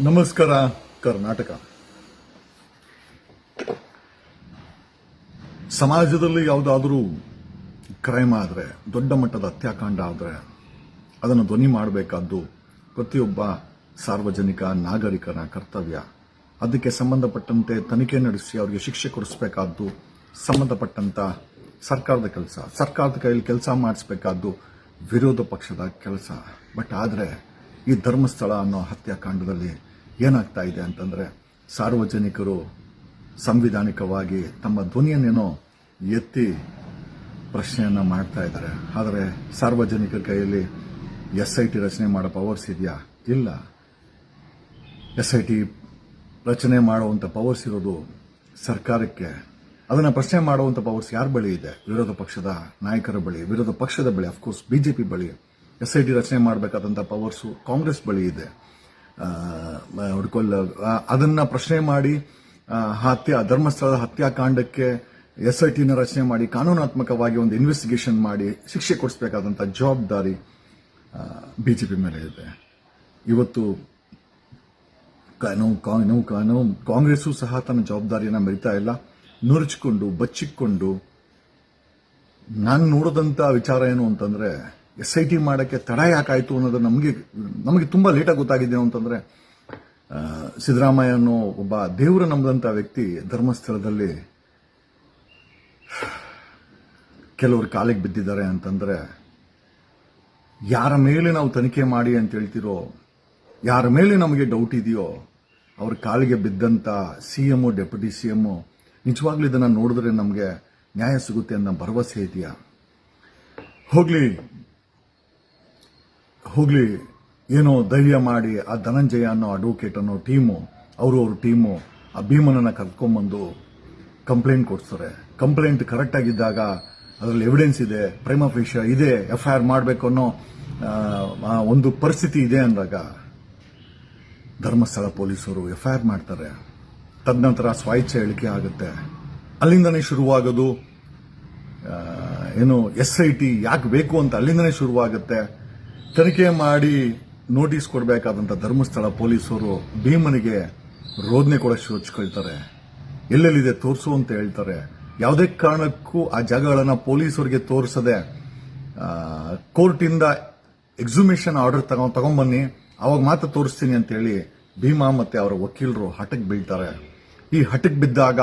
ನಮಸ್ಕಾರ, ಕರ್ನಾಟಕ. ಸಮಾಜದಲ್ಲಿ ಯಾವುದಾದ್ರೂ ಕ್ರೈಮ್ ಆದರೆ, ದೊಡ್ಡ ಮಟ್ಟದ ಹತ್ಯಾಕಾಂಡ ಆದರೆ, ಅದನ್ನು ಧ್ವನಿ ಮಾಡಬೇಕಾದ್ದು ಪ್ರತಿಯೊಬ್ಬ ಸಾರ್ವಜನಿಕ, ನಾಗರಿಕನ ಕರ್ತವ್ಯ. ಅದಕ್ಕೆ ಸಂಬಂಧಪಟ್ಟಂತೆ ತನಿಖೆ ನಡೆಸಿ ಅವರಿಗೆ ಶಿಕ್ಷೆ ಕೊಡಿಸಬೇಕಾದ್ದು ಸಂಬಂಧಪಟ್ಟಂತ ಸರ್ಕಾರದ ಕೆಲಸ. ಸರ್ಕಾರದ ಕೈಯಲ್ಲಿ ಕೆಲಸ ಮಾಡಿಸಬೇಕಾದ್ದು ವಿರೋಧ ಪಕ್ಷದ ಕೆಲಸ. ಬಟ್ ಆದರೆ ಈ ಧರ್ಮಸ್ಥಳ ಅನ್ನೋ ಹತ್ಯಾಕಾಂಡದಲ್ಲಿ ಏನಾಗ್ತಾ ಇದೆ ಅಂತಂದ್ರೆ ಸಾರ್ವಜನಿಕರು ಸಂವಿಧಾನಿಕವಾಗಿ ತಮ್ಮ ಧ್ವನಿಯನ್ನೇನೋ ಎತ್ತಿ ಪ್ರಶ್ನೆಯನ್ನ ಮಾಡ್ತಾ ಇದ್ದಾರೆ. ಆದರೆ ಸಾರ್ವಜನಿಕರ ಕೈಯಲ್ಲಿ ಎಸ್ ಐ ಟಿ ರಚನೆ ಮಾಡೋ ಪವರ್ಸ್ ಇದೆಯಾ? ಇಲ್ಲ. ಎಸ್ ಐ ಟಿ ರಚನೆ ಮಾಡುವಂತ ಪವರ್ಸ್ ಇರೋದು ಸರ್ಕಾರಕ್ಕೆ. ಅದನ್ನ ಪ್ರಶ್ನೆ ಮಾಡುವಂತ ಪವರ್ಸ್ ಯಾರ ಬಳಿ ಇದೆ? ವಿರೋಧ ಪಕ್ಷದ ನಾಯಕರ ಬಳಿ, ವಿರೋಧ ಪಕ್ಷದ ಬಳಿ ಅಫ್ಕೋರ್ಸ್ ಬಿಜೆಪಿ ಬಳಿ. ಎಸ್ ಐ ಟಿ ರಚನೆ ಮಾಡಬೇಕಾದಂಥ ಪವರ್ಸು ಕಾಂಗ್ರೆಸ್ ಬಳಿ ಇದೆ. ಹುಡ್ಕೊಲ್ಲ ಅದನ್ನ ಪ್ರಶ್ನೆ ಮಾಡಿ ಹತ್ಯಾ, ಧರ್ಮಸ್ಥಳದ ಹತ್ಯಾಕಾಂಡಕ್ಕೆ ಎಸ್ ಐ ಟಿನ ರಚನೆ ಮಾಡಿ, ಕಾನೂನಾತ್ಮಕವಾಗಿ ಒಂದು ಇನ್ವೆಸ್ಟಿಗೇಷನ್ ಮಾಡಿ, ಶಿಕ್ಷೆ ಕೊಡಿಸಬೇಕಾದಂತ ಜವಾಬ್ದಾರಿ ಬಿಜೆಪಿ ಮೇಲೆ ಇದೆ. ಇವತ್ತು ನಾವು ಕಾಂಗ್ರೆಸ್ಸು ಸಹ ತನ್ನ ಜವಾಬ್ದಾರಿಯನ್ನು ಮರಿತಾ ಇಲ್ಲ. ನುರುಚಿಕೊಂಡು, ಬಚ್ಚಿಕೊಂಡು, ನಾನು ನೋಡಿದಂಥ ವಿಚಾರ ಏನು ಅಂತಂದ್ರೆ ಎಸ್ ಐ ಟಿ ಮಾಡೋಕ್ಕೆ ತಡ ಯಾಕಾಯಿತು ಅನ್ನೋದು ನಮಗೆ ನಮಗೆ ತುಂಬ ಲೇಟಾಗಿ ಗೊತ್ತಾಗಿದೆ ಅಂತಂದರೆ ಸಿದ್ದರಾಮಯ್ಯ ಅನ್ನೋ ಒಬ್ಬ ದೇವರ ನಂಬಿದಂಥ ವ್ಯಕ್ತಿ ಧರ್ಮಸ್ಥಳದಲ್ಲಿ ಕೆಲವರು ಕಾಲಿಗೆ ಬಿದ್ದಿದ್ದಾರೆ ಅಂತಂದರೆ, ಯಾರ ಮೇಲೆ ನಾವು ತನಿಖೆ ಮಾಡಿ ಅಂತ ಹೇಳ್ತಿರೋ, ಯಾರ ಮೇಲೆ ನಮಗೆ ಡೌಟ್ ಇದೆಯೋ, ಅವ್ರ ಕಾಲಿಗೆ ಬಿದ್ದಂಥ ಸಿ ಸಿಎಂ ಡೆಪ್ಯೂಟಿ ಸಿಎಂ ನಿಜವಾಗ್ಲೂ ಇದನ್ನು ನೋಡಿದ್ರೆ ನಮಗೆ ನ್ಯಾಯ ಸಿಗುತ್ತೆ ಅನ್ನೋ ಭರವಸೆ ಇದೆಯಾ? ಹೋಗ್ಲಿ ಹೋಗ್ಲಿ, ಏನೋ ಧೈರ್ಯ ಮಾಡಿ ಆ ಧನಂಜಯ ಅನ್ನೋ ಅಡ್ವೊಕೇಟ್ ಅನ್ನೋ ಟೀಮು ಅವರು ಅವ್ರ ಟೀಮು ಆ ಭೀಮನನ್ನ ಕರ್ಕೊಂಬಂದು ಕಂಪ್ಲೇಂಟ್ ಕೊಡ್ತಾರೆ ಕಂಪ್ಲೇಂಟ್ ಕರೆಕ್ಟ್ ಆಗಿದ್ದಾಗ ಅದರಲ್ಲಿ ಎವಿಡೆನ್ಸ್ ಇದೆ ಪ್ರೈಮ ಫೇಶ ಇದೆ ಎಫ್ ಐ ಆರ್ ಮಾಡಬೇಕು ಅನ್ನೋ ಒಂದು ಪರಿಸ್ಥಿತಿ ಇದೆ ಅಂದಾಗ ಧರ್ಮಸ್ಥಳ ಪೊಲೀಸರು ಎಫ್ ಐ ಆರ್ ಮಾಡ್ತಾರೆ. ತದನಂತರ ಸ್ವಾಯಿಚ್ಛ ಹೇಳಿಕೆ ಆಗುತ್ತೆ. ಅಲ್ಲಿಂದನೇ ಶುರುವಾಗೋದು ಏನು ಎಸ್ ಐ ಟಿ ಯಾಕೆ ಬೇಕು ಅಂತ ಅಲ್ಲಿಂದನೇ ಶುರುವಾಗುತ್ತೆ. ತನಿಖೆ ಮಾಡಿ ನೋಟಿಸ್ ಕೊಡಬೇಕಾದಂತ ಧರ್ಮಸ್ಥಳ ಪೊಲೀಸರು ಭೀಮನಿಗೆ ರೋದನೆ ಕೂಡ ಹಚ್ಕೊಳ್ತಾರೆ ಎಲ್ಲೆಲ್ಲಿದೆ ತೋರಿಸು ಅಂತ ಹೇಳ್ತಾರೆ. ಯಾವುದೇ ಕಾರಣಕ್ಕೂ ಆ ಜಾಗಗಳನ್ನು ಪೊಲೀಸರಿಗೆ ತೋರಿಸದೆ ಕೋರ್ಟಿಂದ ಎಕ್ಸುಮೇಷನ್ ಆರ್ಡರ್ ತಗೊಂಡ್ಬನ್ನಿ ತಗೊಂಬನ್ನಿ, ಅವಾಗ ಮಾತ್ರ ತೋರಿಸ್ತೀನಿ ಅಂತ ಹೇಳಿ ಭೀಮಾ ಮತ್ತೆ ಅವರ ವಕೀಲರು ಹಠಕ್ಕೆ ಬೀಳ್ತಾರೆ. ಈ ಹಠಕ್ಕೆ ಬಿದ್ದಾಗ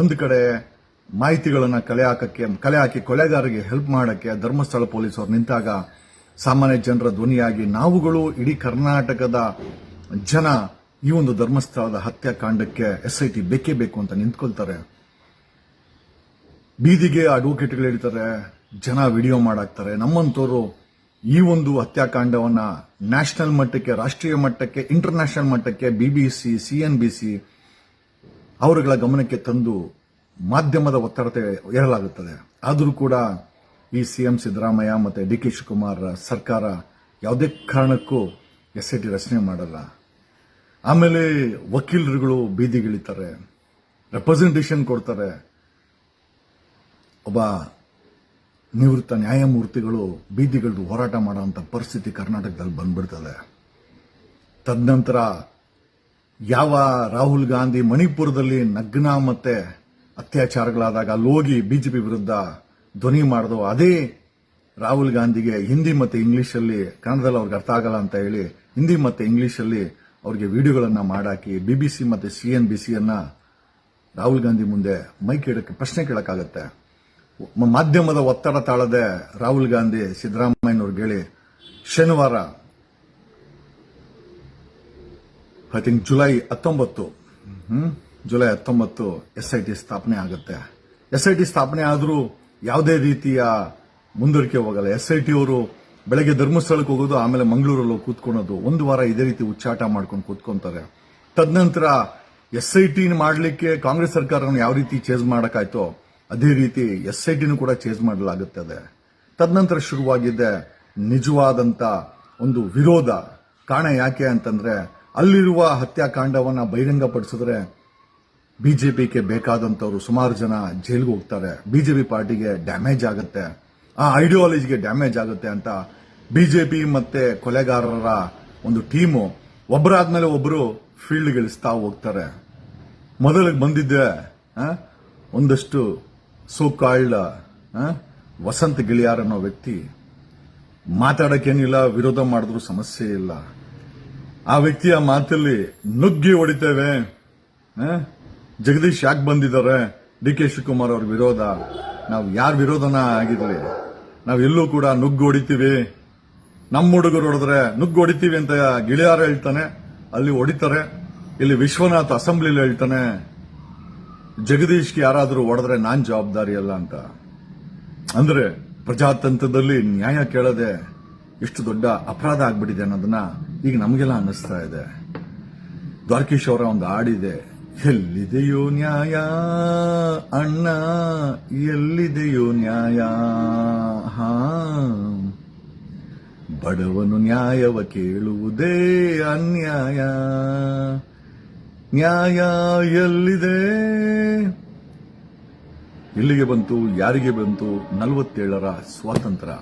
ಒಂದು ಕಡೆ ಮಾಹಿತಿಗಳನ್ನು ಕಲೆ ಹಾಕಕ್ಕೆ, ಕಲೆ ಹಾಕಿ ಕೊಲೆಗಾರರಿಗೆ ಹೆಲ್ಪ್ ಮಾಡಕ್ಕೆ ಧರ್ಮಸ್ಥಳ ಪೊಲೀಸರು ನಿಂತಾಗ ಸಾಮಾನ್ಯ ಜನರ ಧ್ವನಿಯಾಗಿ ನಾವುಗಳು ಇಡೀ ಕರ್ನಾಟಕದ ಜನ ಈ ಒಂದು ಧರ್ಮಸ್ಥಳದ ಹತ್ಯಾಕಾಂಡಕ್ಕೆ ಎಸ್ ಐ ಟಿ ಬೇಕೇ ಬೇಕು ಅಂತ ನಿಂತ್ಕೊಳ್ತಾರೆ. ಬೀದಿಗೆ ಅಡ್ವೊಕೇಟ್ಗಳು ಹೇಳ್ತಾರೆ, ಜನ ವಿಡಿಯೋ ಮಾಡಾಕ್ತಾರೆ. ನಮ್ಮಂತವರು ಈ ಒಂದು ಹತ್ಯಾಕಾಂಡವನ್ನ ನ್ಯಾಷನಲ್ ಮಟ್ಟಕ್ಕೆ, ರಾಷ್ಟ್ರೀಯ ಮಟ್ಟಕ್ಕೆ, ಇಂಟರ್ನ್ಯಾಷನಲ್ ಮಟ್ಟಕ್ಕೆ ಬಿಬಿಸಿ ಸಿ ಅವರುಗಳ ಗಮನಕ್ಕೆ ತಂದು ಮಾಧ್ಯಮದ ಒತ್ತಡತೆ ಏರಲಾಗುತ್ತದೆ ಆದರೂ ಕೂಡ ಈ ಸಿಎಂ ಸಿದ್ದರಾಮಯ್ಯ ಮತ್ತು ಡಿ ಕೆ ಶಿವಕುಮಾರ್ ಸರ್ಕಾರ ಯಾವುದೇ ಕಾರಣಕ್ಕೂ ಎಸ್ ಐ ಟಿ ರಚನೆ ಮಾಡಲ್ಲ. ಆಮೇಲೆ ವಕೀಲರುಗಳು ಬೀದಿಗಿಳಿತಾರೆ. ರೆಪ್ರೆಸೆಂಟೇಷನ್ ಕೊಡ್ತಾರೆ. ಒಬ್ಬ ನಿವೃತ್ತ ನ್ಯಾಯಮೂರ್ತಿಗಳು ಬೀದಿಗಳು ಹೋರಾಟ ಮಾಡುವಂತ ಪರಿಸ್ಥಿತಿ ಕರ್ನಾಟಕದಲ್ಲಿ ಬಂದ್ಬಿಡ್ತದೆ. ತದನಂತರ ಯಾವ ರಾಹುಲ್ ಗಾಂಧಿ ಮಣಿಪುರದಲ್ಲಿ ನಗ್ನ ಮತ್ತೆ ಅತ್ಯಾಚಾರಗಳಾದಾಗ ಅಲ್ಲಿ ಹೋಗಿ ಬಿಜೆಪಿ ವಿರುದ್ಧ ಧ್ವನಿ ಮಾಡಿದ್ರು ಅದೇ ರಾಹುಲ್ ಗಾಂಧಿಗೆ ಹಿಂದಿ ಮತ್ತು ಇಂಗ್ಲೀಷಲ್ಲಿ ಕನ್ನಡದಲ್ಲಿ ಅವ್ರಿಗೆ ಅರ್ಥ ಆಗಲ್ಲ ಅಂತ ಹೇಳಿ ಹಿಂದಿ ಮತ್ತು ಇಂಗ್ಲೀಷಲ್ಲಿ ಅವ್ರಿಗೆ ವಿಡಿಯೋಗಳನ್ನು ಮಾಡಾಕಿ ಬಿ ಬಿ ಸಿ ಮತ್ತು ಸಿ ಎನ್ ಬಿ ಸಿಯನ್ನು ರಾಹುಲ್ ಗಾಂಧಿ ಮುಂದೆ ಮೈಕ್ ಕೇಳಕ್ಕೆ, ಪ್ರಶ್ನೆ ಕೇಳೋಕ್ಕಾಗತ್ತೆ. ಮಾಧ್ಯಮದ ಒತ್ತಡ ತಾಳದೆ ರಾಹುಲ್ ಗಾಂಧಿ ಸಿದ್ದರಾಮಯ್ಯನವ್ರಿಗೆ ಹೇಳಿ, ಶನಿವಾರ ಐ ಥಿಂಕ್ ಜುಲೈ ಹತ್ತೊಂಬತ್ತು ಜುಲೈ ಹತ್ತೊಂಬತ್ತು ಎಸ್ ಐ ಟಿ ಸ್ಥಾಪನೆ ಆಗುತ್ತೆ. ಎಸ್ ಐ ಟಿ ಸ್ಥಾಪನೆ ಆದರೂ ಯಾವುದೇ ರೀತಿಯ ಮುಂದುವರಿಕೆ ಹೋಗಲ್ಲ. ಎಸ್ ಐ ಟಿ ಅವರು ಬೆಳಗ್ಗೆ ಧರ್ಮಸ್ಥಳಕ್ಕೆ ಹೋಗೋದು, ಆಮೇಲೆ ಮಂಗಳೂರಲ್ಲಿ ಕೂತ್ಕೊಳ್ಳೋದು ಒಂದು ವಾರ ಇದೇ ರೀತಿ ಉಚ್ಚಾಟ ಮಾಡ್ಕೊಂಡು ಕೂತ್ಕೊಂತಾರೆ. ತದನಂತರ ಎಸ್ ಐ ಟಿ ಮಾಡಲಿಕ್ಕೆ ಕಾಂಗ್ರೆಸ್ ಸರ್ಕಾರವನ್ನು ಯಾವ ರೀತಿ ಚೇಂಜ್ ಮಾಡೋಕ್ಕಾಯ್ತೋ, ಅದೇ ರೀತಿ ಎಸ್ ಐ ಟಿನೂ ಕೂಡ ಚೇಂಜ್ ಮಾಡಲಾಗುತ್ತದೆ ತದನಂತರ ಶುರುವಾಗಿದ್ದೆ ನಿಜವಾದಂತ ಒಂದು ವಿರೋಧ. ಕಾರಣ ಯಾಕೆ ಅಂತಂದ್ರೆ, ಅಲ್ಲಿರುವ ಹತ್ಯಾಕಾಂಡವನ್ನ ಬಹಿರಂಗಪಡಿಸಿದ್ರೆ ಬಿಜೆಪಿಗೆ ಬೇಕಾದಂತವರು ಸುಮಾರು ಜನ ಜೈಲ್ಗೆ ಹೋಗ್ತಾರೆ. ಬಿಜೆಪಿ ಪಾರ್ಟಿಗೆ ಡ್ಯಾಮೇಜ್ ಆಗುತ್ತೆ. ಆ ಐಡಿಯಾಲಜಿಗೆ ಡ್ಯಾಮೇಜ್ ಆಗುತ್ತೆ ಅಂತ ಬಿಜೆಪಿ ಮತ್ತೆ ಕೊಲೆಗಾರರ ಒಂದು ಟೀಮು ಒಬ್ಬರಾದ್ಮೇಲೆ ಒಬ್ಬರು ಫೀಲ್ಡ್ ಗೆಲ್ಲಿಸ್ತಾ ಹೋಗ್ತಾರೆ. ಮೊದಲಿಗೆ ಬಂದಿದ್ದೆ ಒಂದಷ್ಟು ಸೋ ವಸಂತ ಗಿಳಿಯಾರ್ ಅನ್ನೋ ವ್ಯಕ್ತಿ. ಮಾತಾಡಕ್ಕೇನಿಲ್ಲ, ವಿರೋಧ ಮಾಡಿದ್ರು ಸಮಸ್ಯೆ ಇಲ್ಲ. ಆ ವ್ಯಕ್ತಿಯ ಮಾತಲ್ಲಿ ನುಗ್ಗಿ ಹೊಡಿತೇವೆ? ಜಗದೀಶ್ ಯಾಕೆ ಬಂದಿದ್ದಾರೆ? ಡಿ ಕೆ ಶಿವಕುಮಾರ್ ಅವ್ರ ವಿರೋಧ. ನಾವು ಯಾರ ವಿರೋಧನ ಆಗಿದ್ರಿ ನಾವು ಎಲ್ಲೂ ಕೂಡ ನುಗ್ಗು ಹೊಡಿತೀವಿ. ನಮ್ಮ ಹುಡುಗರು ಹೊಡೆದ್ರೆ ನುಗ್ಗು ಹೊಡಿತೀವಿ ಅಂತ ಗಿಳಿಯಾರ ಹೇಳ್ತಾನೆ. ಅಲ್ಲಿ ಹೊಡಿತಾರೆ. ಇಲ್ಲಿ ವಿಶ್ವನಾಥ್ ಅಸೆಂಬ್ಲಿಲಿ ಹೇಳ್ತಾನೆ, ಜಗದೀಶ್ಗೆ ಯಾರಾದರೂ ಹೊಡೆದ್ರೆ ನಾನ್ ಜವಾಬ್ದಾರಿ ಅಲ್ಲ ಅಂತ. ಅಂದ್ರೆ ಪ್ರಜಾತಂತ್ರದಲ್ಲಿ ನ್ಯಾಯ ಕೇಳದೆ ಎಷ್ಟು ದೊಡ್ಡ ಅಪರಾಧ ಆಗ್ಬಿಟ್ಟಿದೆ ಅನ್ನೋದನ್ನ ಈಗ ನಮಗೆಲ್ಲ ಅನ್ನಿಸ್ತಾ ಇದೆ. ದ್ವಾರಕೀಶ್ ಅವರ ಒಂದು ಹಾಡಿದೆ. ಎಲ್ಲಿದೆಯೋ ನ್ಯಾಯ? ಅಣ್ಣ, ಎಲ್ಲಿದೆಯೋ ನ್ಯಾಯ? ಹಾ. ಬಡವನು ನ್ಯಾಯವ ಕೇಳುವುದೇ ಅನ್ಯಾಯ. ನ್ಯಾಯ ಎಲ್ಲಿದೆ? ಎಲ್ಲಿಗೆ ಬಂತು, ಯಾರಿಗೆ ಬಂತು? ನಲವತ್ತೇಳರ ಸ್ವಾತಂತ್ರ್ಯ.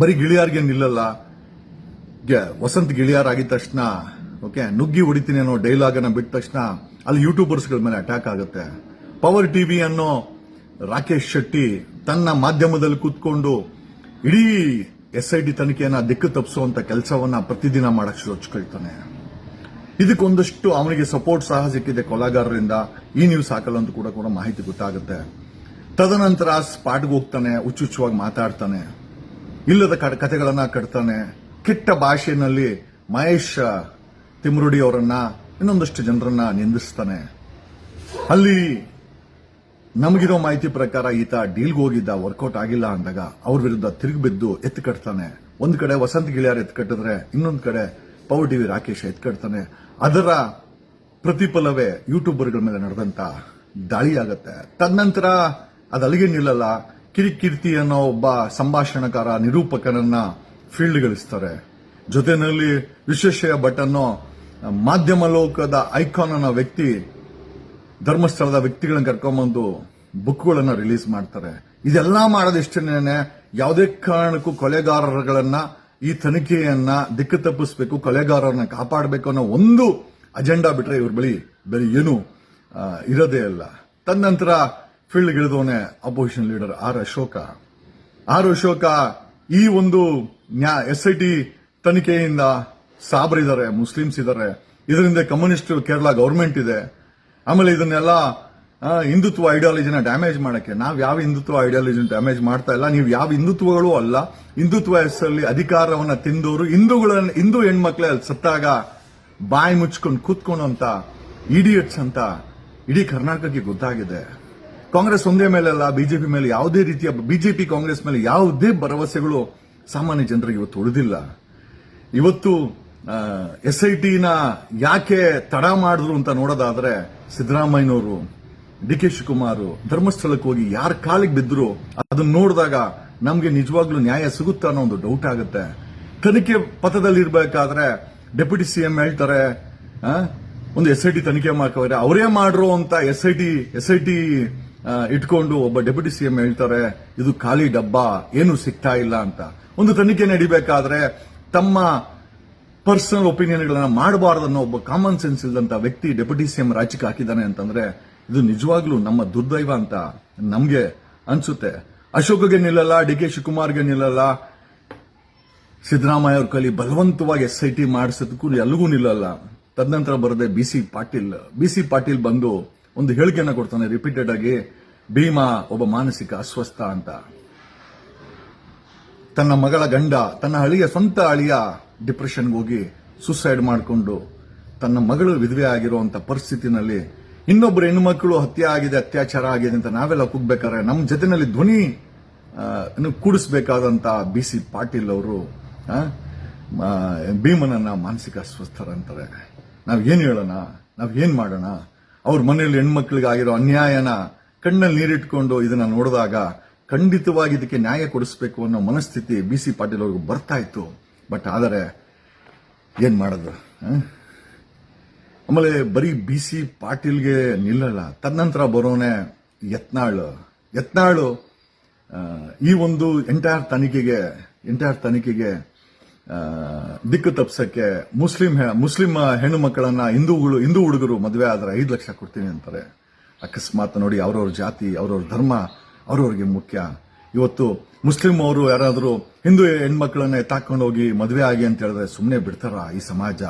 ಬರೀ ಗಿಳಿಯಾರ್ಗೆ ನಿಲ್ಲಲ್ಲ. ವಸಂತ್ ಗಿಳಿಯಾರ್ ಆಗಿದ ತಕ್ಷಣ, ಓಕೆ, ನುಗ್ಗಿ ಹೊಡಿತೀನಿ ಅನ್ನೋ ಡೈಲಾಗ್ ಅನ್ನ ಬಿಟ್ಟ ತಕ್ಷಣ ಅಲ್ಲಿ ಯೂಟ್ಯೂಬರ್ಸ್ಗಳ ಮೇಲೆ ಅಟ್ಯಾಕ್ ಆಗುತ್ತೆ. ಪವರ್ ಟಿವಿ ಅನ್ನೋ ರಾಕೇಶ್ ಶೆಟ್ಟಿ ತನ್ನ ಮಾಧ್ಯಮದಲ್ಲಿ ಕೂತ್ಕೊಂಡು ಇಡೀ ಎಸ್ ಐ ಡಿ ತನಿಖೆಯನ್ನು ದಿಕ್ಕು ತಪ್ಪಿಸುವಂತ ಕೆಲಸವನ್ನ ಪ್ರತಿದಿನ ಮಾಡಕ್ ಹಚ್ಕೊಳ್ತಾನೆ. ಇದಕ್ಕೊಂದಷ್ಟು ಅವನಿಗೆ ಸಪೋರ್ಟ್ ಸಹ ಸಿಕ್ಕಿದೆ ಕೊಲಾಗಾರರಿಂದ. ಈ ನ್ಯೂಸ್ ಹಾಕಲ್ಲ ಅಂತ ಕೂಡ ಕೂಡ ಮಾಹಿತಿ ಗೊತ್ತಾಗುತ್ತೆ. ತದನಂತರ ಸ್ಪಾಟ್ಗೆ ಹೋಗ್ತಾನೆ ಹುಚ್ಚುಚ್ಚುವಾಗಿ ಮಾತಾಡ್ತಾನೆ. ಇಲ್ಲದ ಕಥೆಗಳನ್ನ ಕಟ್ತಾನೆ. ಕೆಟ್ಟ ಭಾಷೆಯಲ್ಲಿ ಮಹೇಶ್ ತಿಮ್ರುಡಿ ಅವರನ್ನ ಇನ್ನೊಂದಷ್ಟು ಜನರನ್ನ ನಿಂದಿಸ್ತಾನೆ. ಅಲ್ಲಿ ನಮಗಿರೋ ಮಾಹಿತಿ ಪ್ರಕಾರ ಈತ ಡೀಲ್ಗೆ ಹೋಗಿದ್ದ ವರ್ಕೌಟ್ ಆಗಿಲ್ಲ ಅಂದಾಗ ಅವ್ರ ವಿರುದ್ಧ ತಿರುಗಿ ಬಿದ್ದು ಎತ್ತು ಕಟ್ತಾನೆ. ಒಂದು ಕಡೆ ವಸಂತ ಗಿಳಿಯಾರ್ ಎತ್ತು ಕಟ್ಟಿದ್ರೆ ಇನ್ನೊಂದು ಕಡೆ ಪವರ್ ಟಿವಿ ರಾಕೇಶ್ ಎತ್ತು ಕಟ್ತಾನೆ. ಅದರ ಪ್ರತಿಫಲವೇ ಯೂಟ್ಯೂಬರ್ಗಳ ಮೇಲೆ ನಡೆದಂತ ದಾಳಿಯಾಗತ್ತೆ ತದನಂತರ ಅದು ಅಲ್ಲಿಗೆ ನಿಲ್ಲಲ್ಲ. ಕಿರಿಕಿರ್ತಿ ಅನ್ನೋ ಒಬ್ಬ ಸಂಭಾಷಣಕಾರ ನಿರೂಪಕನನ್ನ ಫೀಲ್ಡ್ಗಳಿಸ್ತಾರೆ ಜೊತೆನಲ್ಲಿ ವಿಶ್ವೇಶ್ವರ ಭಟ್ ಮಾಧ್ಯಮ ಲೋಕದ ಐಕಾನ್ ಅನ್ನೋ ವ್ಯಕ್ತಿ, ಧರ್ಮಸ್ಥಳದ ವ್ಯಕ್ತಿಗಳನ್ನ ಕರ್ಕೊಂಬಂದು ಬುಕ್ಗಳನ್ನ ರಿಲೀಸ್ ಮಾಡ್ತಾರೆ. ಇದೆಲ್ಲ ಮಾಡೋದಿಷ್ಟೇನೆ ಯಾವುದೇ ಕಾರಣಕ್ಕೂ ಕೊಲೆಗಾರರುಗಳನ್ನ, ಈ ತನಿಖೆಯನ್ನ ದಿಕ್ಕು ತಪ್ಪಿಸ್ಬೇಕು, ಕೊಲೆಗಾರರನ್ನ ಕಾಪಾಡಬೇಕು ಅನ್ನೋ ಒಂದು ಅಜೆಂಡಾ ಬಿಟ್ರೆ ಇವ್ರ ಬಳಿ ಬೇರೆ ಏನು ಇರೋದೇ ಇಲ್ಲ. Field ಇಳಿದವನೇ opposition leader R Ashoka. R Ashoka ಈ ಒಂದು ಎಸ್ ಐ ಟಿ ತನಿಖೆಯಿಂದ ಸಾಬ್ರಿದ್ದಾರೆ ಮುಸ್ಲಿಮ್ಸ್ ಇದ್ದಾರೆ ಇದರಿಂದ ಕಮ್ಯುನಿಸ್ಟ್ ಕೇರಳ ಗೌರ್ಮೆಂಟ್ ಇದೆ. ಆಮೇಲೆ ಇದನ್ನೆಲ್ಲ ಹಿಂದುತ್ವ ಐಡಿಯಾಲಜಿನ ಡ್ಯಾಮೇಜ್ ಮಾಡಕ್ಕೆ. ನಾವು ಯಾವ ಹಿಂದುತ್ವ ಐಡಿಯಾಲಜಿನ ಡ್ಯಾಮೇಜ್ ಮಾಡ್ತಾ ಇಲ್ಲ. ನೀವು ಯಾವ ಹಿಂದುತ್ವಗಳು ಅಲ್ಲ. ಹಿಂದುತ್ವ ಹೆಸರಲ್ಲಿ ಅಧಿಕಾರವನ್ನ ತಿಂದವರು ಹಿಂದೂಗಳನ್ನ ಹಿಂದೂ ಹೆಣ್ಮಕ್ಳೆ ಅಲ್ಲಿ ಸತ್ತಾಗ ಬಾಯಿ ಮುಚ್ಕೊಂಡು ಕೂತ್ಕೊಂಡು ಅಂತ ಇಡಿಯಟ್ಸ್ ಅಂತ ಇಡೀ ಕರ್ನಾಟಕಕ್ಕೆ ಗೊತ್ತಾಗಿದೆ. ಕಾಂಗ್ರೆಸ್ ಒಂದೇ ಮೇಲೆ ಅಲ್ಲ ಬಿಜೆಪಿ ಮೇಲೆ ಯಾವುದೇ ರೀತಿಯ, ಬಿಜೆಪಿ ಕಾಂಗ್ರೆಸ್ ಮೇಲೆ ಯಾವುದೇ ಭರವಸೆಗಳು ಸಾಮಾನ್ಯ ಜನರಿಗೆ ಇವತ್ತು ಉಳಿದಿಲ್ಲ. ಇವತ್ತು ಎಸ್ ಐ ಟಿನ ಯಾಕೆ ತಡ ಮಾಡಿದ್ರು ಅಂತ ನೋಡೋದಾದ್ರೆ ಸಿದ್ದರಾಮಯ್ಯನವರು ಡಿ ಕೆ ಶಿವಕುಮಾರ್ ಧರ್ಮಸ್ಥಳಕ್ಕೆ ಹೋಗಿ ಯಾರ ಕಾಲಿಗೆ ಬಿದ್ರು ಅದನ್ನ ನೋಡಿದಾಗ ನಮಗೆ ನಿಜವಾಗ್ಲೂ ನ್ಯಾಯ ಸಿಗುತ್ತಾ ಅನ್ನೋ ಒಂದು ಡೌಟ್ ಆಗುತ್ತೆ. ತನಿಖೆ ಪಥದಲ್ಲಿ ಇರಬೇಕಾದ್ರೆ ಡೆಪ್ಯೂಟಿ ಸಿಎಂ ಹೇಳ್ತಾರೆ ಆ, ಒಂದು ಎಸ್ ಐ ಟಿ ತನಿಖೆ ಮಾಡ್ಕೋರೆ ಅವರೇ ಮಾಡ್ರು ಅಂತ S I T S I T ಇಟ್ಕೊಂಡು ಒಬ್ಬ ಡೆಪ್ಯೂಟಿ ಸಿಎಂ ಹೇಳ್ತಾರೆ ಇದು ಖಾಲಿ ಡಬ್ಬ ಏನು ಸಿಗ್ತಾ ಇಲ್ಲ ಅಂತ. ಒಂದು ತನಿಖೆ ನಡಿಬೇಕಾದ್ರೆ ತಮ್ಮ ಪರ್ಸನಲ್ ಒಪಿನಿಯನ್ಗಳನ್ನ ಮಾಡಬಾರದು ಅನ್ನೋ ಒಬ್ಬ ಕಾಮನ್ ಸೆನ್ಸ್ ಇಲ್ಲದಂತ ವ್ಯಕ್ತಿ ಡೆಪ್ಯೂಟಿ ಸಿಎಂ ರಾಜ್ಯಕ್ಕೆ ಹಾಕಿದ್ದಾನೆ ಅಂತಂದ್ರೆ ಇದು ನಿಜವಾಗ್ಲೂ ನಮ್ಮ ದುರ್ದೈವ ಅಂತ ನಮ್ಗೆ ಅನ್ಸುತ್ತೆ. ಅಶೋಕ್ಗೆ ನಿಲ್ಲಲ್ಲ, ಡಿ ಕೆ ಶಿವಕುಮಾರ್ಗೆ ನಿಲ್ಲಲ್ಲ, ಸಿದ್ದರಾಮಯ್ಯ ಅವ್ರ ಕಲಿ ಬಲವಂತವಾಗಿ ಎಸ್ ಐ ಟಿ ಮಾಡಿಸೋದಕ್ಕೂ ಎಲ್ಲಿಗೂ ನಿಲ್ಲಲ್ಲ. ತದನಂತರ ಬರದೆ B C Patil B C Patil ಬಂದು ಒಂದು ಹೇಳಿಕೆಯನ್ನ ಕೊಡ್ತಾನೆ ರಿಪೀಟೆಡ್ ಆಗಿ, ಭೀಮಾ ಒಬ್ಬ ಮಾನಸಿಕ ಅಸ್ವಸ್ಥ ಅಂತ. ತನ್ನ ಮಗಳ ಗಂಡ, ತನ್ನ ಅಳಿಯ ಸ್ವಂತ ಅಳಿಯ ಡಿಪ್ರೆಷನ್ಗೆ ಹೋಗಿ ಸುಸೈಡ್ ಮಾಡಿಕೊಂಡು ತನ್ನ ಮಗಳು ವಿಧವೆ ಆಗಿರುವಂತ ಪರಿಸ್ಥಿತಿನಲ್ಲಿ ಇನ್ನೊಬ್ಬರು ಹೆಣ್ಣುಮಕ್ಕಳು ಹತ್ಯೆ ಆಗಿದೆ, ಅತ್ಯಾಚಾರ ಆಗಿದೆ ಅಂತ ನಾವೆಲ್ಲ ಕೂಗ್ಬೇಕಾದ್ರೆ ನಮ್ಮ ಜೊತೆನಲ್ಲಿ ಧ್ವನಿ ಕೂಡಿಸ್ಬೇಕಾದಂತ ಬಿ ಸಿ ಪಾಟೀಲ್ ಅವರು ಭೀಮನನ್ನ ಮಾನಸಿಕ ಅಸ್ವಸ್ಥರಂತಾರೆ ನಾವ್ ಏನ್ ಹೇಳೋಣ? ನಾವ್ ಏನ್ ಮಾಡೋಣ? ಅವ್ರ ಮನೆಯಲ್ಲಿ ಹೆಣ್ಮಕ್ಳಿಗೆ ಆಗಿರೋ ಅನ್ಯಾಯನ ಕಣ್ಣಲ್ಲಿ ನೀರಿಟ್ಕೊಂಡು ಇದನ್ನ ನೋಡಿದಾಗ ಖಂಡಿತವಾಗಿ ಇದಕ್ಕೆ ನ್ಯಾಯ ಕೊಡಿಸಬೇಕು ಅನ್ನೋ ಮನಸ್ಥಿತಿ ಬಿ ಸಿ ಪಾಟೀಲ್ ಅವ್ರಿಗೆ ಬರ್ತಾ ಇತ್ತು. ಬಟ್ ಆದರೆ, ಏನು ಮಾಡೋದು? ಆಮೇಲೆ ಬರೀ ಬಿ ಸಿ ಪಾಟೀಲ್ಗೆ ನಿಲ್ಲಲ್ಲ ತದನಂತರ ಬರೋನೆ ಯತ್ನಾಳು. ಯತ್ನಾಳು ಈ ಒಂದು ಎಂಟೈರ್ ತನಿಖೆಗೆ ಎಂಟೈರ್ ತನಿಖೆಗೆ ದಿಕ್ಕು ತಪ್ಸಕ್ಕೆ ಮುಸ್ಲಿಂ ಮುಸ್ಲಿಂ ಹೆಣ್ಣು ಮಕ್ಕಳನ್ನ ಹಿಂದೂಗಳು ಹಿಂದೂ ಹುಡುಗರು ಮದುವೆ ಆದರೆ ಐದು ಲಕ್ಷ ಕೊಡ್ತೀನಿ ಅಂತಾರೆ. ಅಕಸ್ಮಾತ್ ನೋಡಿ ಅವ್ರವ್ರ ಜಾತಿ, ಅವ್ರವ್ರ ಧರ್ಮ ಅವ್ರವ್ರಿಗೆ ಮುಖ್ಯ. ಇವತ್ತು ಮುಸ್ಲಿಂ ಅವರು ಯಾರಾದರೂ ಹಿಂದೂ ಹೆಣ್ಮಕ್ಳನ್ನ ಎತ್ತಾಕೊಂಡು ಹೋಗಿ ಮದುವೆ ಆಗಿ ಅಂತ ಹೇಳಿದ್ರೆ ಸುಮ್ಮನೆ ಬಿಡ್ತಾರ ಈ ಸಮಾಜ?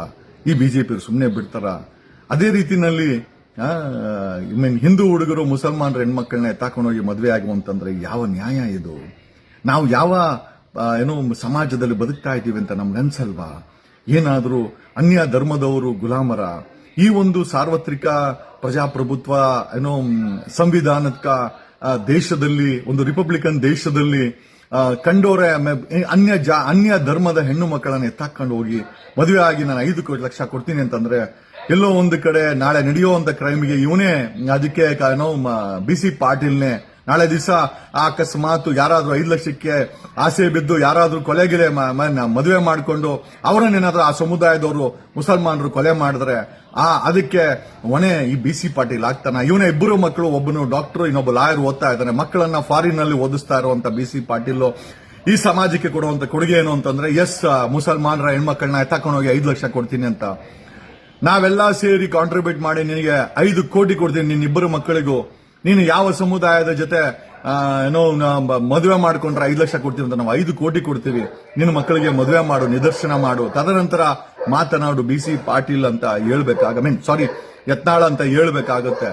ಈ ಬಿಜೆಪಿ ಸುಮ್ಮನೆ ಬಿಡ್ತಾರ? ಅದೇ ರೀತಿನಲ್ಲಿ ಐ ಮೀನ್ ಹಿಂದೂ ಹುಡುಗರು ಮುಸಲ್ಮಾನರ ಹೆಣ್ಮಕ್ಳನ್ನ ಎತ್ತಾಕೊಂಡು ಹೋಗಿ ಮದುವೆ ಆಗುವಂತಂದ್ರೆ ಯಾವ ನ್ಯಾಯ ಇದು? ನಾವು ಯಾವ ಏನು ಸಮಾಜದಲ್ಲಿ ಬದುಕ್ತಾ ಇದ್ದೀವಿ ಅಂತ ನಮ್ಗೆ ಅನ್ಸಲ್ವಾ? ಏನಾದರೂ ಅನ್ಯ ಧರ್ಮದವರು ಗುಲಾಮರ? ಈ ಒಂದು ಸಾರ್ವತ್ರಿಕ ಪ್ರಜಾಪ್ರಭುತ್ವ ಏನೋ ಮ್, ಸಂವಿಧಾನಕ ಆ, ದೇಶದಲ್ಲಿ ಒಂದು ರಿಪಬ್ಲಿಕನ್ ದೇಶದಲ್ಲಿ ಆ, ಕಂಡೋರೆ ಅನ್ಯ ಜಾ ಅನ್ಯ ಧರ್ಮದ ಹೆಣ್ಣು ಮಕ್ಕಳನ್ನ ಎತ್ತಾಕೊಂಡು ಹೋಗಿ ಮದುವೆ ಆಗಿ ನಾನು ಐದು ಲಕ್ಷ ಕೊಡ್ತೀನಿ ಅಂತಂದ್ರೆ ಎಲ್ಲೋ ಒಂದು ಕಡೆ ನಾಳೆ ನಡೆಯುವಂತ ಕ್ರೈಮ್ಗೆ ಇವನೇ ಅದಕ್ಕೆ ಏನೋ ಬಿ ಸಿ ಪಾಟೀಲ್ನೇ. ನಾಳೆ ದಿವಸ ಅಕಸ್ಮಾತ್ ಯಾರಾದ್ರೂ ಐದು ಲಕ್ಷಕ್ಕೆ ಆಸೆ ಬಿದ್ದು ಯಾರಾದ್ರೂ ಕೊಲೆಗಿಲೆ ಮದುವೆ ಮಾಡಿಕೊಂಡು ಅವರನ್ನೇನಾದ್ರೂ ಆ ಸಮುದಾಯದವರು ಮುಸಲ್ಮಾನರು ಕೊಲೆ ಮಾಡಿದ್ರೆ ಆ, ಅದಕ್ಕೆ ಒಣೆ ಈ ಬಿ ಸಿ ಪಾಟೀಲ್ ಆಗ್ತಾನ. ಇವನ ಇಬ್ಬರು ಮಕ್ಕಳು, ಒಬ್ಬನು ಡಾಕ್ಟರ್ ಇನ್ನೊಬ್ಬ ಲಾಯರ್ ಓದ್ತಾ ಇದ್ದಾನೆ. ಮಕ್ಕಳನ್ನ ಫಾರಿನ್ನಲ್ಲಿ ಓದಿಸ್ತಾ ಇರುವಂತ ಬಿ ಸಿ ಪಾಟೀಲ್ ಈ ಸಮಾಜಕ್ಕೆ ಕೊಡುವಂತ ಕೊಡುಗೆ ಏನು ಅಂತಂದ್ರೆ ಎಸ್ ಮುಸಲ್ಮಾನರ ಹೆಣ್ಮಕ್ಳನ್ನ ಎತ್ತಾಕೊಂಡು ಹೋಗಿ ಐದು ಲಕ್ಷ ಕೊಡ್ತೀನಿ ಅಂತ. ನಾವೆಲ್ಲ ಸೇರಿ ಕಾಂಟ್ರಿಬ್ಯೂಟ್ ಮಾಡಿ ನಿನಗೆ ಐದು ಕೋಟಿ ಕೊಡ್ತೀನಿ ನಿನ್ನ ಇಬ್ಬರು ಮಕ್ಕಳಿಗೂ. ನೀನು ಯಾವ ಸಮುದಾಯದ ಜೊತೆ ಏನೋ ಮದುವೆ ಮಾಡ್ಕೊಂಡ್ರೆ ಐದು ಲಕ್ಷ ಕೊಡ್ತೀವಿ ಅಂತ ನಾವು ಐದು ಕೋಟಿ ಕೊಡ್ತೀವಿ. ನಿನ್ನ ಮಕ್ಕಳಿಗೆ ಮದುವೆ ಮಾಡು, ನಿದರ್ಶನ ಮಾಡು. ತದನಂತರ ಮಾತನಾಡು ಬಿ ಸಿ ಪಾಟೀಲ್ ಅಂತ ಹೇಳ್ಬೇಕಾಗ ಮೀನ್ ಸಾರಿ ಯತ್ನಾಳ ಅಂತ ಹೇಳ್ಬೇಕಾಗುತ್ತೆ.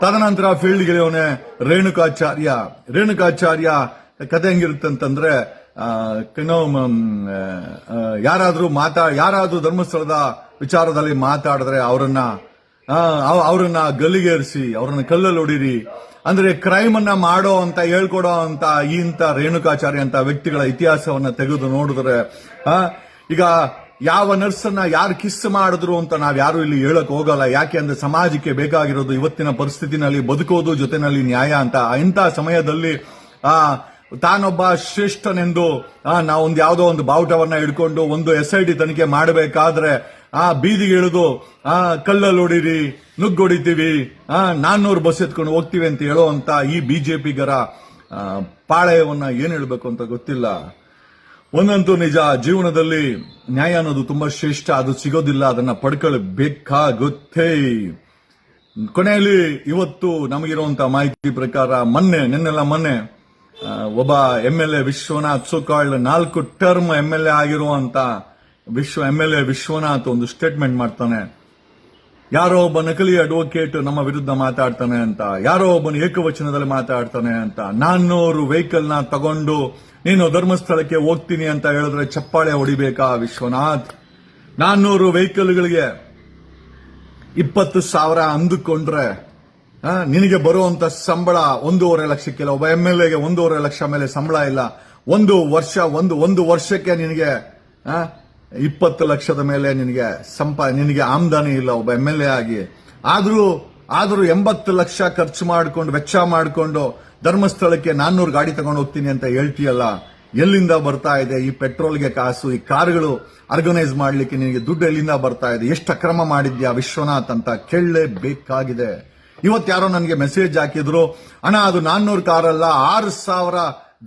ತದನಂತರ ಫೀಲ್ಡ್ ಗೆಳೆಯವನೇ ರೇಣುಕಾಚಾರ್ಯ. ರೇಣುಕಾಚಾರ್ಯ ಕತೆ ಹೆಂಗಿರುತ್ತೆ ಅಂತಂದ್ರೆ ಆ, ಏನೋ ಯಾರಾದ್ರೂ ಮಾತಾ ಯಾರಾದ್ರೂ ಧರ್ಮಸ್ಥಳದ ವಿಚಾರದಲ್ಲಿ ಮಾತಾಡಿದ್ರೆ ಅವರನ್ನ ಅವರನ್ನ ಗಲ್ಲಿಗೇರಿಸಿ ಅವ್ರನ್ನ ಕಲ್ಲಲ್ಲಿ ಹೊಡೀರಿ ಅಂದ್ರೆ ಕ್ರೈಮ್ ಅನ್ನ ಮಾಡೋ ಅಂತ ಹೇಳ್ಕೊಡೋ ಅಂತ ಇಂತ ರೇಣುಕಾಚಾರ್ಯ ಅಂತ ವ್ಯಕ್ತಿಗಳ ಇತಿಹಾಸವನ್ನ ತೆಗೆದು ನೋಡಿದ್ರೆ ಈಗ ಯಾವ ನರ್ಸನ್ನ ಯಾರು ಕಿಸ್ ಮಾಡಿದ್ರು ಅಂತ ನಾವು ಯಾರು ಇಲ್ಲಿ ಹೇಳಕ್ ಹೋಗಲ್ಲ. ಯಾಕೆ ಅಂದ್ರೆ ಸಮಾಜಕ್ಕೆ ಬೇಕಾಗಿರೋದು ಇವತ್ತಿನ ಪರಿಸ್ಥಿತಿನಲ್ಲಿ ಬದುಕೋದು ಜೊತೆನಲ್ಲಿ ನ್ಯಾಯ ಅಂತ. ಇಂಥ ಸಮಯದಲ್ಲಿ, ಆ, ತಾನೊಬ್ಬ ಶ್ರೇಷ್ಠನೆಂದು ನಾವೊಂದು ಯಾವುದೋ ಒಂದು ಬಾವುಟವನ್ನ ಹಿಡ್ಕೊಂಡು ಒಂದು ಎಸ್ ಐ ಡಿ ತನಿಖೆ ಮಾಡಬೇಕಾದ್ರೆ, ಆ ಬೀದಿಗೆ ಇಳಿದು, ಆ ಕಲ್ಲಲ್ಲಿ ಹೊಡಿರಿ ನುಗ್ಗೊಡಿತೀವಿ, ಆ, ನಾನ್ನೂರು ಬಸ್ ಎತ್ಕೊಂಡು ಹೋಗ್ತೀವಿ ಅಂತ ಹೇಳುವಂತ ಈ ಬಿಜೆಪಿಗರ ಪಾಳಯವನ್ನ ಏನ್ ಹೇಳ್ಬೇಕು ಅಂತ ಗೊತ್ತಿಲ್ಲ. ಒಂದಂತೂ ನಿಜ, ಜೀವನದಲ್ಲಿ ನ್ಯಾಯ ಅನ್ನೋದು ತುಂಬಾ ಶ್ರೇಷ್ಠ, ಅದು ಸಿಗೋದಿಲ್ಲ, ಅದನ್ನ ಪಡ್ಕೊಳ್ಬೇಕಾಗುತ್ತೆ. ಕೊನೆಯಲ್ಲಿ ಇವತ್ತು ನಮಗಿರುವಂತಹ ಮಾಹಿತಿ ಪ್ರಕಾರ ಮೊನ್ನೆ, ನಿನ್ನೆಲ್ಲ ಮೊನ್ನೆ ಒಬ್ಬ ಎಂ ಎಲ್ ಎ ವಿಶ್ವನಾಥ್ ಸೋಕಾಳ್ ನಾಲ್ಕು ಟರ್ಮ್ ಎಂ ಎಲ್ ಎ ಆಗಿರುವಂತ ವಿಶ್ವ, ಎಂ ಎಲ್ ಎ ವಿಶ್ವನಾಥ್ ಒಂದು ಸ್ಟೇಟ್ಮೆಂಟ್ ಮಾಡ್ತಾನೆ. ಯಾರೋ ಒಬ್ಬ ನಕಲಿ ಅಡ್ವೊಕೇಟ್ ನಮ್ಮ ವಿರುದ್ಧ ಮಾತಾಡ್ತಾನೆ ಅಂತ, ಯಾರೋ ಒಬ್ಬನು ಏಕವಚನದಲ್ಲಿ ಮಾತಾಡ್ತಾನೆ ಅಂತ, ನಾನ್ನೂರು ವೆಹಿಕಲ್ನ ತಗೊಂಡು ನೀನು ಧರ್ಮಸ್ಥಳಕ್ಕೆ ಹೋಗ್ತೀನಿ ಅಂತ ಹೇಳಿದ್ರೆ ಚಪ್ಪಾಳೆ ಹೊಡಿಬೇಕಾ, ವಿಶ್ವನಾಥ್? ನಾನ್ನೂರು ವೆಹಿಕಲ್ಗಳಿಗೆ ಇಪ್ಪತ್ತು ಸಾವಿರ ಅಂದುಕೊಂಡ್ರೆ ನಿನಗೆ ಬರುವಂತ ಸಂಬಳ ಒಂದೂವರೆ ಲಕ್ಷಕ್ಕಿಲ್ಲ. ಒಬ್ಬ ಎಂ ಎಲ್ ಎಗೆ ಒಂದೂವರೆ ಲಕ್ಷ ಮೇಲೆ ಸಂಬಳ ಇಲ್ಲ. ಒಂದು ವರ್ಷ, ಒಂದು ಒಂದು ವರ್ಷಕ್ಕೆ ನಿನಗೆ ಇಪ್ಪತ್ತು ಲಕ್ಷದ ಮೇಲೆ ನಿನಗೆ ಸಂಪ, ನಿನಗೆ ಆಮದಾನಿ ಇಲ್ಲ ಒಬ್ಬ ಎಂ ಎಲ್ ಎ ಆಗಿ. ಆದರೂ ಆದರೂ ಎಂಬತ್ತು ಲಕ್ಷ ಖರ್ಚು ಮಾಡಿಕೊಂಡು, ವೆಚ್ಚ ಮಾಡಿಕೊಂಡು ಧರ್ಮಸ್ಥಳಕ್ಕೆ ನಾನ್ನೂರು ಗಾಡಿ ತಗೊಂಡು ಹೋಗ್ತೀನಿ ಅಂತ ಹೇಳ್ತೀಯಲ್ಲ, ಎಲ್ಲಿಂದ ಬರ್ತಾ ಇದೆ? ಈ ಪೆಟ್ರೋಲ್ಗೆ ಕಾಸು, ಈ ಕಾರ್ಗಳು ಆರ್ಗನೈಸ್ ಮಾಡಲಿಕ್ಕೆ ನಿನಗೆ ದುಡ್ಡು ಎಲ್ಲಿಂದ ಬರ್ತಾ ಇದೆ? ಎಷ್ಟು ಅಕ್ರಮ ಮಾಡಿದ್ಯಾ ವಿಶ್ವನಾಥ್ ಅಂತ ಕೇಳಲೇಬೇಕಾಗಿದೆ. ಇವತ್ತು ಯಾರೋ ನನಗೆ ಮೆಸೇಜ್ ಹಾಕಿದ್ರು, ಅಣ್ಣ, ಅದು ನಾನ್ನೂರು ಕಾರಲ್ಲ, ಆರು ಸಾವಿರ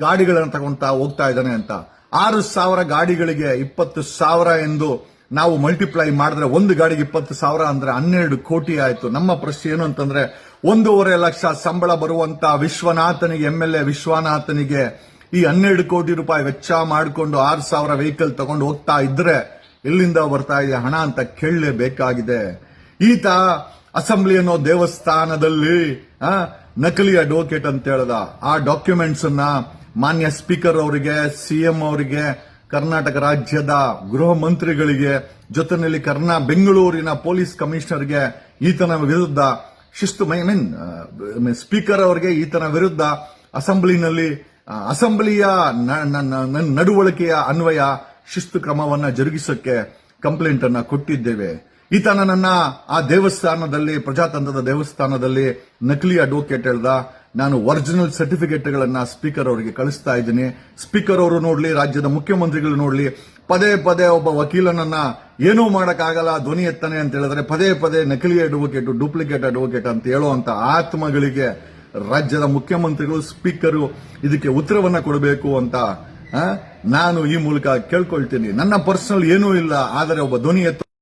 ಗಾಡಿಗಳನ್ನು ತಗೊಂತಾ ಹೋಗ್ತಾ ಇದ್ದಾನೆ ಅಂತ. ಆರು ಸಾವಿರ ಗಾಡಿಗಳಿಗೆ ಇಪ್ಪತ್ತು ಸಾವಿರ ಎಂದು ನಾವು ಮಲ್ಟಿಪ್ಲೈ ಮಾಡಿದ್ರೆ ಒಂದು ಗಾಡಿಗೆ ಇಪ್ಪತ್ತು ಸಾವಿರ ಅಂದ್ರೆ ಹನ್ನೆರಡು ಕೋಟಿ ಆಯಿತು. ನಮ್ಮ ಪ್ರಶ್ನೆ ಏನು ಅಂತಂದ್ರೆ ಒಂದೂವರೆ ಲಕ್ಷ ಸಂಬಳ ಬರುವಂತ ವಿಶ್ವನಾಥನಿಗೆ, ಎಂ ಎಲ್ ಎ ವಿಶ್ವನಾಥನಿಗೆ ಈ ಹನ್ನೆರಡು ಕೋಟಿ ರೂಪಾಯಿ ವೆಚ್ಚ ಮಾಡಿಕೊಂಡು ಆರು ಸಾವಿರ ವೆಹಿಕಲ್ ತಗೊಂಡು ಹೋಗ್ತಾ ಇದ್ರೆ ಎಲ್ಲಿಂದ ಬರ್ತಾ ಇದೆ ಹಣ ಅಂತ ಕೇಳಲೇಬೇಕಾಗಿದೆ. ಈತ ಅಸೆಂಬ್ಲಿ ಅನ್ನೋ ದೇವಸ್ಥಾನದಲ್ಲಿ ನಕಲಿ ಅಡ್ವೊಕೇಟ್ ಅಂತ ಹೇಳ್ದ. ಆ ಡಾಕ್ಯುಮೆಂಟ್ಸ್ ಅನ್ನ ಮಾನ್ಯ ಸ್ಪೀಕರ್ ಅವರಿಗೆ ಸಿಎಂ ಅವರಿಗೆ, ಕರ್ನಾಟಕ ರಾಜ್ಯದ ಗೃಹ ಮಂತ್ರಿಗಳಿಗೆ, ಜೊತೆಯಲ್ಲಿ ಕರ್ನಾ ಬೆಂಗಳೂರಿನ ಪೊಲೀಸ್ ಕಮಿಷನರ್ಗೆ ಈತನ ವಿರುದ್ಧ ಶಿಸ್ತು ಐ ಮೀನ್ ಸ್ಪೀಕರ್ ಅವರಿಗೆ ಈತನ ವಿರುದ್ಧ ಅಸೆಂಬ್ಲಿನಲ್ಲಿ ಅಸೆಂಬ್ಲಿಯ ನಡವಳಿಕೆಯ ಅನ್ವಯ ಶಿಸ್ತು ಕ್ರಮವನ್ನ ಜರುಗಿಸೋಕ್ಕೆ ಕಂಪ್ಲೇಂಟ್ ಅನ್ನ ಕೊಟ್ಟಿದ್ದೇವೆ. ಈತನ ನನ್ನ ಆ ದೇವಸ್ಥಾನದಲ್ಲಿ, ಪ್ರಜಾತಂತ್ರದ ದೇವಸ್ಥಾನದಲ್ಲಿ ನಕಲಿ ಅಡ್ವೊಕೇಟ್ ಹೇಳ್ದ ನಾನು ಒರಿಜಿನಲ್ ಸರ್ಟಿಫಿಕೇಟ್ಗಳನ್ನು ಸ್ಪೀಕರ್ ಅವರಿಗೆ ಕಳಿಸ್ತಾ ಇದ್ದೀನಿ. ಸ್ಪೀಕರ್ ಅವರು ನೋಡಲಿ, ರಾಜ್ಯದ ಮುಖ್ಯಮಂತ್ರಿಗಳು ನೋಡಲಿ, ಪದೇ ಪದೇ ಒಬ್ಬ ವಕೀಲನನ್ನ ಏನೂ ಮಾಡೋಕ್ಕಾಗಲ್ಲ, ಧ್ವನಿ ಎತ್ತಾನೆ ಅಂತ ಹೇಳಿದ್ರೆ ಪದೇ ಪದೇ ನಕಲಿ ಅಡ್ವೊಕೇಟ್ ಡೂಪ್ಲಿಕೇಟ್ ಅಡ್ವೊಕೇಟ್ ಅಂತ ಹೇಳುವಂತ ಆತ್ಮಗಳಿಗೆ ರಾಜ್ಯದ ಮುಖ್ಯಮಂತ್ರಿಗಳು ಸ್ಪೀಕರು ಇದಕ್ಕೆ ಉತ್ತರವನ್ನ ಕೊಡಬೇಕು ಅಂತ ನಾನು ಈ ಮೂಲಕ ಕೇಳ್ಕೊಳ್ತೀನಿ. ನನ್ನ ಪರ್ಸನಲ್ ಏನೂ ಇಲ್ಲ, ಆದರೆ ಒಬ್ಬ ಧ್ವನಿ ಎತ್ತ